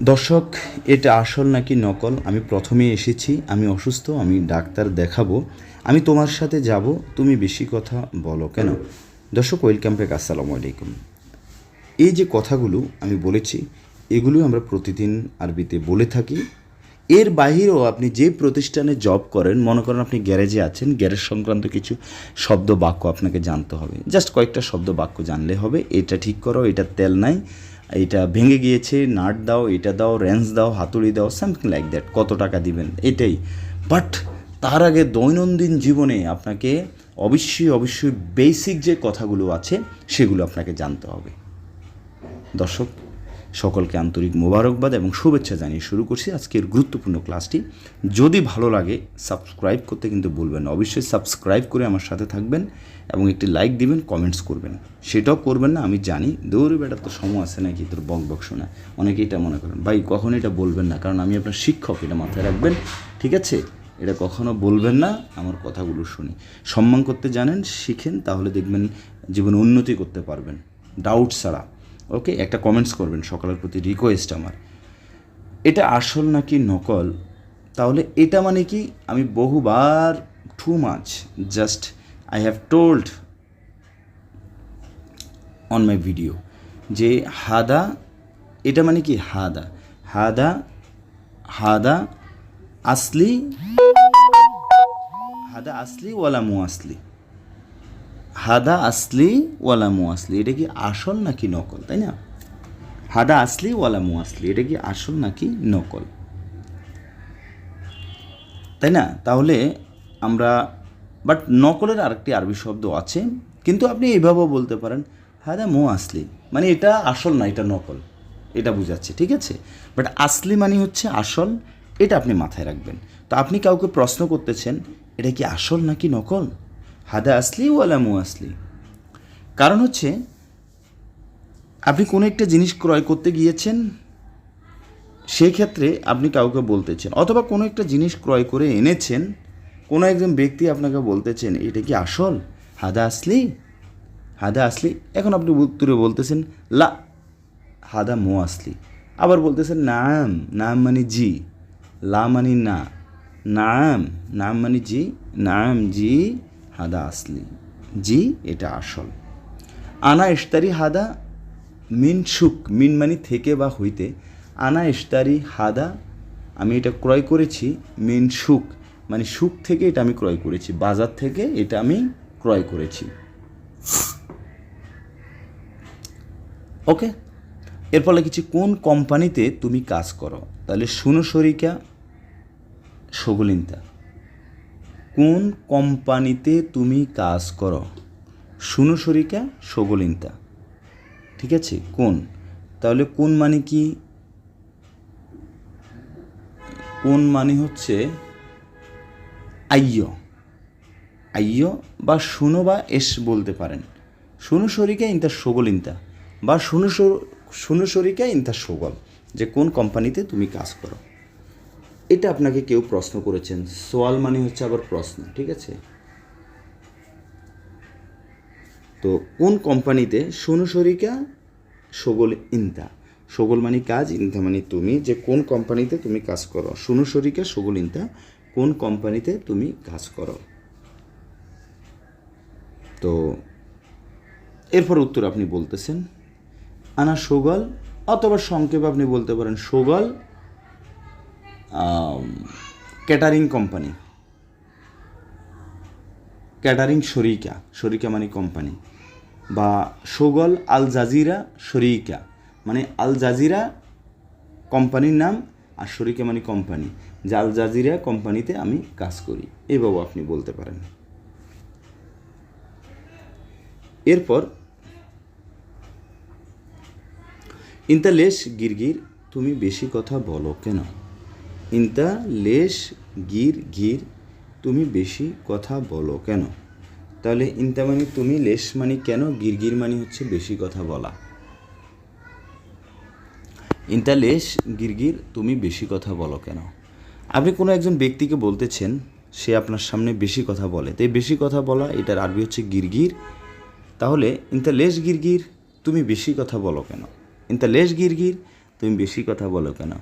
দর্শক, এটা আসল নাকি নকল? আমি প্রথমে এসেছি, আমি অসুস্থ, আমি ডাক্তার দেখাবো। আমি তোমার সাথে যাব, তুমি বেশি কথা বলো কেন? দর্শক, ওয়েলকাম ব্যাক, আসসালামু আলাইকুম। এই যে কথাগুলো আমি বলেছি এগুলো আমরা প্রতিদিন আরবিতে বলে থাকি। এর বাহিরেও আপনি যে প্রতিষ্ঠানে জব করেন, মনে করেন আপনি গ্যারেজে আছেন গ্যারেজ সংক্রান্ত কিছু শব্দ বাক্য আপনাকে জানতে হবে। জাস্ট কয়েকটা শব্দ বাক্য জানলে হবে, এটা ঠিক করো, এটা তেল নাই, এটা ভেঙে গিয়েছে, নাট দাও, এটা দাও, রেঞ্জ দাও, হাতুড়ি দাও সামথিং লাইক দ্যাট কত টাকা দিবেন, এটাই। বাট তার আগে দৈনন্দিন জীবনে আপনাকে অবশ্যই অবশ্যই বেসিক যে কথাগুলো আছে, সেগুলো আপনাকে জানতে হবে। দর্শক সকলকে আন্তরিক মোবারকবাদ এবং শুভেচ্ছা জানিয়ে শুরু করছি আজকের গুরুত্বপূর্ণ ক্লাসটি। যদি ভালো লাগে, সাবস্ক্রাইব করতে কিন্তু বলবেন না। অবশ্যই সাবস্ক্রাইব করে আমার সাথে থাকবেন এবং একটি লাইক দিবেন, কমেন্টস করবেন। সেটাও করবেন না, আমি জানি। দৌড়ে বেটার তো সময় আছে নাকি? তোর বক বক শোনা অনেকে এটা মনে করেন। ভাই, কখন এটা বলবেন না, কারণ আমি আপনার শিক্ষক, এটা মাথায় রাখবেন, ঠিক আছে? এটা কখনো বলবেন না, আমার কথাগুলো শুনি। সম্মান করতে জানেন, শিখেন, তাহলে দেখবেন জীবনে উন্নতি করতে পারবেন। ডাউট ছাড়া। ওকে একটা কমেন্টস করবেন, সকালের প্রতি রিকোয়েস্ট আমার। এটা আসল নাকি নকল? তাহলে এটা মানে কি? আমি বহুবার too much just I have told on my video যে হাদা, এটা মানে কি হাদা? হাদা হাদা আসলি হাদা আসলি ওয়ালা মু আসলি হাদা আসলি ওয়ালা মু আসলি এটা কি আসল নাকি নকল, তাই না? হাদা আসলি ওয়ালা মু আসলি এটা কি আসল নাকি নকল? তাই না? তাহলে আমরা বাট নকলের আরেকটি আরবি শব্দ আছে, কিন্তু আপনি এইভাবেও বলতে পারেন, হাদা মু আসলি মানে এটা আসল না, এটা নকল, এটা বুঝাচ্ছে, ঠিক আছে? বাট আসলি মানে হচ্ছে আসল, এটা আপনি মাথায় রাখবেন। তো আপনি কাউকে প্রশ্ন করতেছেন, এটা কি আসল নাকি নকল? হাদা আসলি ওয়ালা মু আসলি। কারণ হচ্ছে, আপনি কোনো একটা জিনিস ক্রয় করতে গিয়েছেন, সেই ক্ষেত্রে আপনি কাউকে বলতেছেন, অথবা কোনো একটা জিনিস ক্রয় করে এনেছেন, কোনো একজন ব্যক্তি আপনাকে বলতেছেন, এটা কি আসল? হাদা আসলি? হাদা আসলি? এখন আপনি উত্তরে বলতেছেন, লা, হাদা মো আসলি। আবার বলতেছেন, নাম নাম মানে জি, লা মানে না। নাম নাম মানে জি, নাম জি হাদা আসলি। জি, এটা আসল। আনা ইস্তারি হাদা মিন সুক মিন মানে থেকে বা হইতে। আনা ইস্তারি হাদা, আমি এটা ক্রয় করেছি মিন সুক মানে সুক থেকে এটা আমি ক্রয় করেছি। বাজার থেকে এটা আমি ক্রয় করেছি। ওকে? এর ফলে কিছু কোন কোম্পানিতে তুমি কাজ করো? তাহলে শুনো শরিকা কোন কোম্পানিতে তুমি কাজ করো? শুনো শরিকা সগলিনতা ঠিক আছে? কোন? তাহলে কোন মানে কি? কোন মানে হচ্ছে আইয়। আইয় বা শুনো বা এস বলতে পারেন। শুনো শরিকা, ইন্তা সগলিনতা বা শুনো শুনো শরিকা, ইন্তা সগল যে কোন কোম্পানিতে তুমি কাজ করো। এটা আপনাকে কেউ প্রশ্ন করেছেন। সোয়াল মানে হচ্ছে আবার প্রশ্ন, ঠিক আছে? তো কোন কোম্পানিতে সোনু শরিকা সগল ইন্তা? সগল মানে কাজ, ইন্তা মানে তুমি যে কোন কোম্পানিতে তুমি কাজ করো। সোনু শরিকা সগল ইন্তা, কোন কোম্পানিতে তুমি কাজ করো? তো এরপর উত্তর আপনি বলতেছেন। আনা সগল, অথবা সংক্ষেপে আপনি বলতে পারেন সগল ক্যাটারিং কোম্পানি ক্যাটারিং শরিকা শরিকা মানে কোম্পানি বা সোগল আল জাজিরা শরিকা মানে আল জাজিরা কোম্পানির নাম আর শরিকা মানে কোম্পানি যে আল জাজিরা কোম্পানিতে আমি কাজ করি। এভাবেও আপনি বলতে পারেন। এরপর ইন্তা লেশ গিরগির, তুমি বেশি কথা বলো কেন? ইন্তা লেশ গির গির, তুমি বেশি কথা বলো কেন? তাহলে ইন্তা মানে তুমি, লেশ মানে কেন গিরগির মানে হচ্ছে বেশি কথা বলা। ইন্তা লেশ গিরগির তুমি বেশি কথা বলো কেন? আপনি কোনো একজন ব্যক্তিকে বলতেছেন, সে আপনার সামনে বেশি কথা বলে। তো বেশি কথা বলা, এটার আরবি হচ্ছে গিরগির তাহলে ইন্তা লেশ গিরগির তুমি বেশি কথা বলো কেন? ইন্তা লেশ গিরগির তুমি বেশি কথা বলো কেন?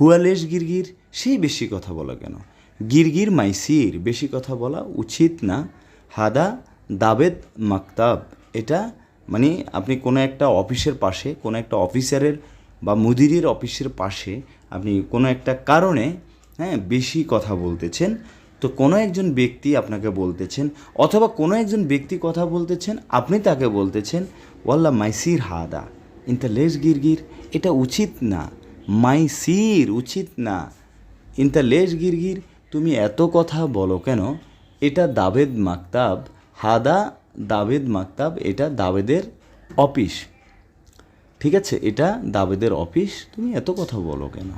হুয়া লেশ গিরগির, সেই বেশি কথা বলা কেন? গিরগির মাইসির বেশি কথা বলা উচিত না। হাদা দাবেদ মাকতাব। এটা মানে আপনি কোনো একটা অফিসের পাশে, কোনো একটা অফিসারের বা মুদিরের অফিসের পাশে আপনি কোনো একটা কারণে হ্যাঁ বেশি কথা বলতেছেন। তো কোনো একজন ব্যক্তি আপনাকে বলতেছেন, অথবা কোনো একজন ব্যক্তি কথা বলতেছেন, আপনি তাকে বলতেছেন, ওয়াল্লা মাইসির হাদা, ইন্তা লেস গিরগির, এটা উচিত না। মাইসির উচিত না। ইন্তা লেস গিরগির, তুমি এত কথা বলো কেন? এটা দাবেদ মাকতাব, হাদা দাবেদ মাকতাব, এটা দাবেদের অফিস। ঠিক আছে, এটা দাবেদের অফিস, তুমি এত কথা বলো কেন?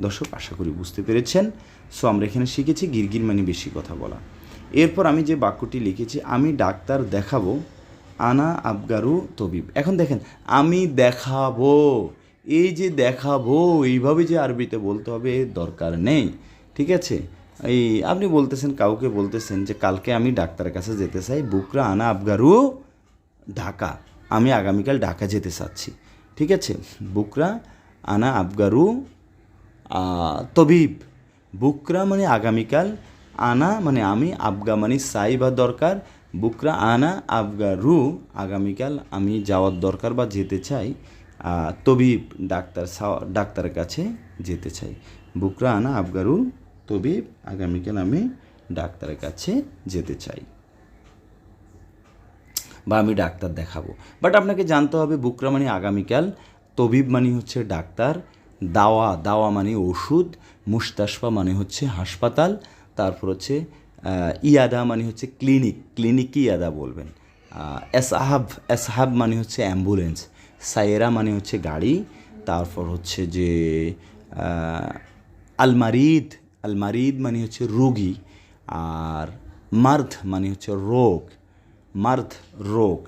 দর্শক, আশা করি বুঝতে পেরেছেন। সো, আমরা এখানে শিখেছি গিরগির মানে বেশি কথা বলা। এরপর আমি যে বাক্যটি লিখেছি, আমি ডাক্তার দেখাবো, আনা আবগারু তবিব। এখন দেখেন, আমি দেখাবো। এই যে দেখাবো, এইভাবে যে আরবিতে বলতে হবে দরকার নেই, ঠিক আছে? এই আপনি বলতেছেন, কাউকে বলতেছেন যে কালকে আমি ডাক্তারের কাছে যেতে চাই, বুকরা আনা আবগারু, ঢাকা। আমি আগামীকাল ঢাকা যেতে চাচ্ছি, ঠিক আছে? বুকরা আনা আবগারু তবিব। বুকরা মানে আগামীকাল, আনা মানে আমি, আবগা মানে সাই বা দরকার। বুকরা আনা আবগারু, আগামীকাল আমি যাওয়ার দরকার বা যেতে চাই তবিব ডাক্তার ডাক্তারের কাছে যেতে চাই। বুকরা আনা আবগারু তবিব আগামীকাল আমি ডাক্তারের কাছে যেতে চাই। বা আমি ডাক্তার দেখাবো। বাট আপনাকে জানতে হবে, বুকরা মানে আগামীকাল, তবিব মানে হচ্ছে ডাক্তার, দাওয়া দাওয়া মানে ওষুধ, মুস্তাশফা মানে হচ্ছে হাসপাতাল, তারপর হচ্ছে ইয়াদা মানে হচ্ছে ক্লিনিক ক্লিনিক ইয়াদা বলবেন। এসহাব এসহাব মানে হচ্ছে অ্যাম্বুলেন্স। সায়েরা মানে হচ্ছে গাড়ি, তারপর হচ্ছে যে আলমারিদ আলমারিদ মানে হচ্ছে রোগী আর মার্ধ মানে হচ্ছে রোগ, মার্ধ রোগ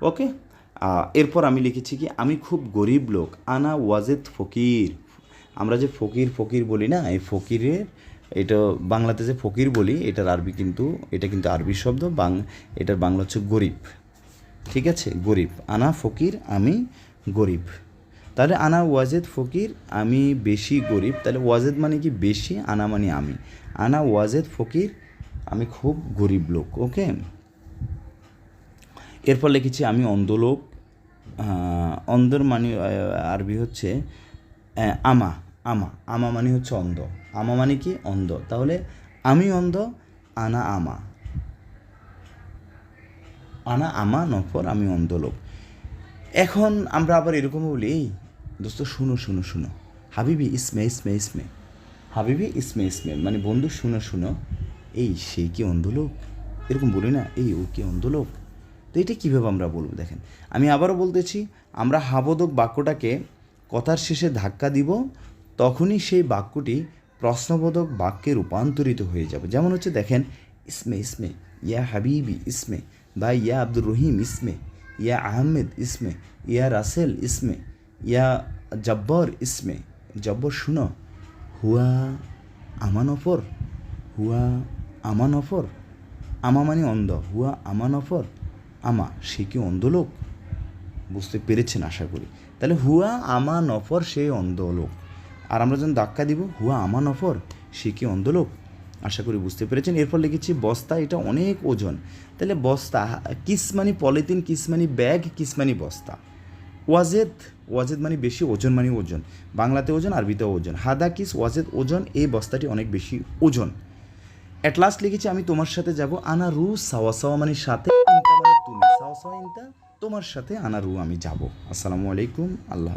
ওকে এরপর আমি লিখেছি কি, আমি খুব গরিব লোক, আনা ওয়াজেদ ফকির। আমরা যে ফকির ফকির বলি না, এই ফকিরের, এটা বাংলাতে যে ফকির বলি, এটার আরবি কিন্তু, এটা কিন্তু আরবি শব্দ, বাং, এটার বাংলা হচ্ছে গরিব। ঠিক আছে, গরিব। আনা ফকির, আমি গরিব। তাহলে আনা ওয়াজেদ ফকির, আমি বেশি গরিব। তাহলে ওয়াজেদ মানে কি বেশি, আনা মানে আমি। আনা ওয়াজেদ ফকির, আমি খুব গরিব লোক, ওকে? এরপর লিখেছি, আমি অন্ধ লোক। অন্ধর মানে আরবি হচ্ছে আমা আমা। আমা মানে হচ্ছে অন্ধ। আমা মানে কি? অন্ধ। তাহলে আমি অন্ধ, আনা আমা। আনা, আমা, নফর, আমি অন্ধলোক এখন আমরা আবার এরকম বলি, এই, দোস্ত, শুনো শুনো শুনো। হাবিবি, ইসমে ইসমে ইসমে। হাবিবি, ইসমে ইসমে। মানে বন্ধু, শুনো শুনো। এই, সে কি অন্ধলোক এরকম বলি না, এই, ও কি অন্ধলোক তো এটা কীভাবে আমরা বলব, দেখেন। আমি আবারও বলতেছি, আমরা হাবোধক বাক্যটাকে কথার শেষে ধাক্কা দিব, তখনই সেই বাক্যটি প্রশ্নবোধক বাক্যে রূপান্তরিত হয়ে যাবে। যেমন হচ্ছে, দেখেন, ইসমে ইসমে, ইয়া হাবিবি, ইসমে। বা ইয়া আব্দুর রহিম ইসমে, ইয়া আহমেদ ইসমে, ইয়া রাসেল ইসমে, ইয়া জব্বর ইসমে। জব্বর শুনো, হুয়া আমান অফর, হুয়া আমানফর আমা মানে অন্ধ, হুয়া আমানফর আমা, সে কি অন্ধ লোক? বুঝতে পেরেছেন আশা করি। তাহলে হুয়া আমা নফর সে অন্ধ লোক। আর আমরা যখন ধাক্কা দিব, হুয়া আমা নফর সে কি অন্ধ লোক? আশা করি বুঝতে পেরেছেন। এরপর লিখেছি বস্তা, এটা অনেক ওজন। তাহলে বস্তা, কিসমানি পলিথিন, কিসমানি ব্যাগ, কিসমানি বস্তা? ওয়াজেদ ওয়াজেদ মানে বেশি ওজন মানে ওজন। বাংলাতে ওজন আরবিতে ওজন। হাদা কিস, ওয়াজেদ, ওজন, এই বস্তাটি অনেক বেশি ওজন। অ্যাট লাস্ট লিখেছি, আমি তোমার সাথে যাব আনা রু সাওয়া সাওয়া মানে সাথে মানে তুমি। সাওয়া সাওয়া ইনতা, তোমার সাথে আনা রু আমি যাব। আসসালামু আলাইকুম, আল্লাহ